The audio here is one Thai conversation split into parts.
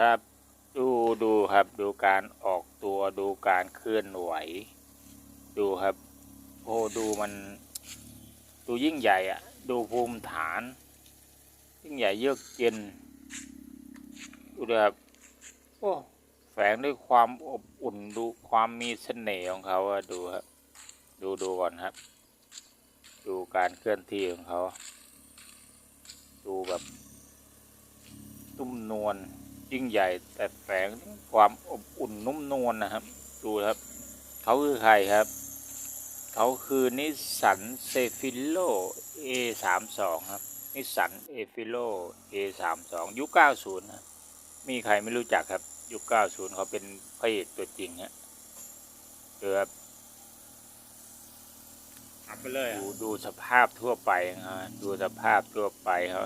ครับดูดูครับดูการออกตัวดูการเคลื่อนไหว ดูครับ โอ้ดูมัน ดูยิ่งใหญ่อะดูภูมิฐาน ยิ่งใหญ่เยือกเย็นดูดิครับโอ้แฝงด้วยความอบอุ่นดูความมีเสน่ห์ของเขาอะดูครับดูดูก่อนครับ ดูการเคลื่อนที่ของเขา ดูแบบนุ่มนวล ยิ่งใหญ่แต่แฝงความอบอุ่นนุ่มนวลนะครับ ดูครับ เขาคือใครครับ เขาคือนิสสันเซฟิโล A สามสองครับ นิสสันเอฟิโล A สามสองยุคเก้าศูนย์มีใครไม่รู้จักครับ ยุคเก้าศูนย์เขาเป็นพระเอกตัวจริงฮะเดือบอัพไปเลยอะดูดูสภาพทั่วไปนะฮะดูสภาพทั่วไปเขา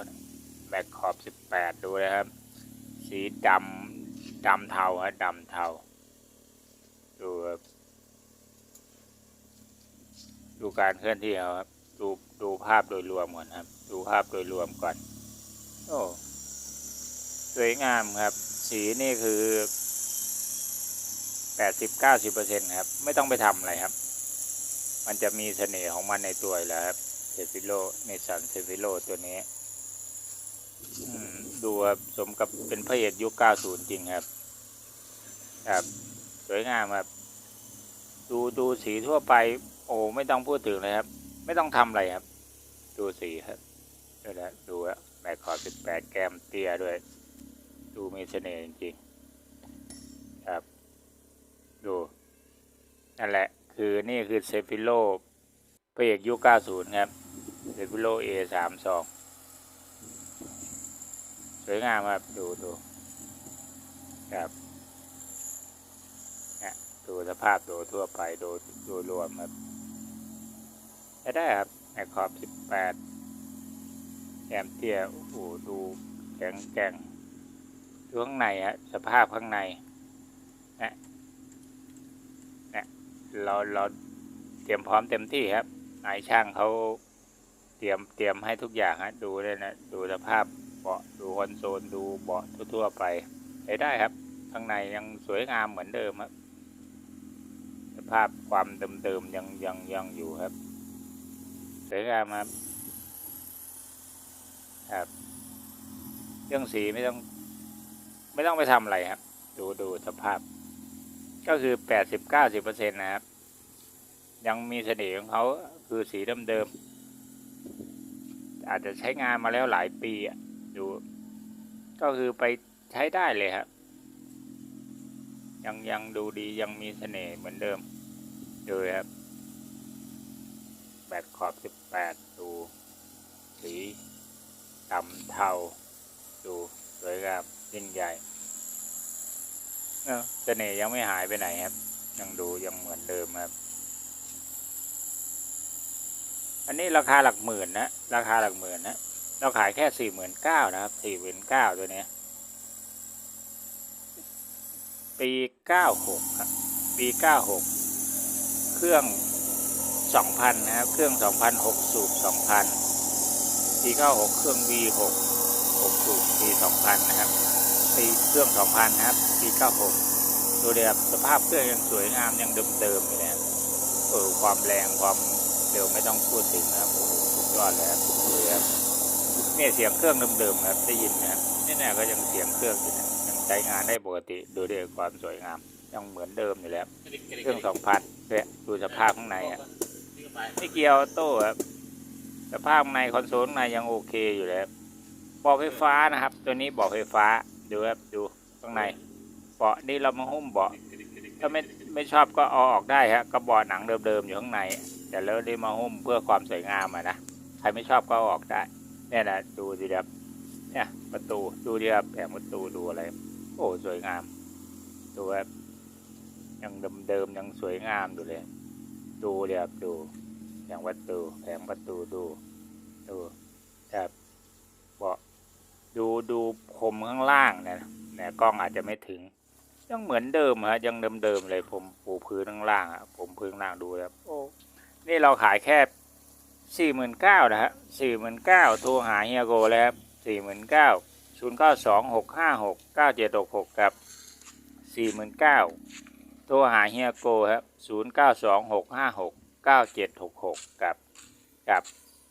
แบ็คขอบสิบแปดดูนะครับ สีดำดำเทาฮะดำเทาดูครับดูการเคลื่อนที่เขาครับดูดูภาพโดยรวมก่อนครับ ดูภาพโดยรวมก่อน โอ้สวยงามครับ สีนี่คือแปดสิบเก้าสิบเปอร์เซ็นครับ ไม่ต้องไปทำอะไรครับ มันจะมีเสน่ห์ของมันในตัวแล้วครับเซฟิโลเนสันเซฟิโลตัวนี้ ดูครับสมกับเป็นพระเอกยุค 90 จริงครับ ครับ สวยงามครับ ดูดูสีทั่วไป โอ้ไม่ต้องพูดถึงเลยครับ ไม่ต้องทำอะไรครับ ดูสีครับดูแหลวดูอะแบกขอบ18แก้มเตี้ยด้วย ดูมีเสน่ห์จริงๆครับ ดู นั่นแหละ คือนี่คือเซฟิโลพระเอกยุค 90 ครับเซฟิโล A32 ส วยงามครับ ดูดูครับเนี่ยดูสภาพดูทั่วไปดูดูรวมครับใช้ได้ครับแอคขอบ18แอมเตียโอ้โหดูแข็งแกร่งดูข้างในฮะสภาพข้างในนะนะเราเราเตรียมพร้อมเต็มที่ครับนายช่างเขาเตรียมเตรียมให้ทุกอย่างฮะดูเลยนะ ดูสภาพ บาะดูคอนโซลดูเบาะทั่วๆไปใช้ได้ครับ ข้างในยังสวยงามเหมือนเดิมครับสภาพความเดิมๆยังยังยังอยู่ครับ สวยงามครับครับ เรื่องสีไม่ต้อง ไม่ต้องไปทำอะไรครับ ดูดูสภาพ ก็คือแปดสิบเก้าสิบเปอร์เซ็นต์นะครับ ยังมีเสน่ห์ของเขาคือสีเดิมๆอาจจะใช้งานมาแล้วหลายปีอะ ดู ก็คือไปใช้ได้เลยครับ ยังยังดูดียังมีเสน่ห์เหมือนเดิมดูครับแบตขอบสิบแปดดู สีดำเทา ดูสวยงามยิ่งใหญ่เนอะเสน่ห์ยังไม่หายไปไหนครับ ยังดูยังเหมือนเดิมครับ อันนี้ราคาหลักหมื่นนะ ราคาหลักหมื่นนะ เราขายแค่สี่หมื่นเก้านะครับสี่หมื่นเก้าตัวนี้ ปีเก้าหกครับ ปีเก้าหกเครื่องสองพันนะครับ เครื่องสองพันหกสูบสองพันปีเก้าหกเครื่อง V หกหกสูบปีสองพันนะครับปีเครื่องสองพันนะครับ ปีเก้าหกดูเดียบสภาพเครื่องยังสวยงามยังเดิมๆอยู่นะเออความแรงความเร็วไม่ต้องพูดถึงนะครับโอ้โหสุดยอดเลยครับ เลยครับเนี่ยเสียงเครื่องเดิมๆนะครับได้ยินนะครับนี่แน่ก็ยังเสียงเครื่องอยู่นะยังใช้งานได้ปกติดูด้วยความสวยงาม ยังเหมือนเดิมอยู่แล้วเครื่องสองพันเนี่ยดูสภาพข้างในอะไม่เกียวออโต้ครับสภาพข้างในคอนโซลข้างในยังโอเคอยู่แล้วเบาะไฟฟ้านะครับ ตัวนี้เบาะไฟฟ้าดูครับดูข้างในเบาะนี่เรามาหุ้มเบาะถ้าไม่ไม่ชอบก็เอาออกได้ฮะก็เบาะหนังเดิมๆอยู่ข้างในแต่แล้วได้มาหุ้มเพื่อความสวยงามอะนะใครไม่ชอบก็เอาออกได้ เนี่ยนะดูดิครับเนี่ยประตูดูดิครับแผงประตูดูอะไร โอ้สวยงาม ดูครับยังเดิมๆยังสวยงามอยู่เลย ดูดิครับดูแผงประตูแผงประตูดูดูครับเบาะดูดูพรมข้างล่างเนี่ยนี่ยกล้องอาจจะไม่ถึง ยังเหมือนเดิมฮะยังเดิมๆเลยผมปูพื้นข้างล่างอะผมพื้นข้างล่างดูแล้วโอ้นี่เราขายแค่ สี่หมื่นเก้านะฮะสี่หมื่นเก้าโทรหาเฮียโกแล้วครับสี่หมื่นเก้าศูนย์เก้าสองหกห้าหกเก้าเจ็ดหกหกกับสี่หมื่นเก้าโทรหาเฮียโกครับศูนย์เก้าสองหกห้าหกเก้าเจ็ดหกหกกับกับ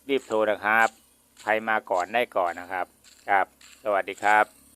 รีบโทรนะครับใครมาก่อนได้ก่อนนะครับ ครับ สวัสดีครับ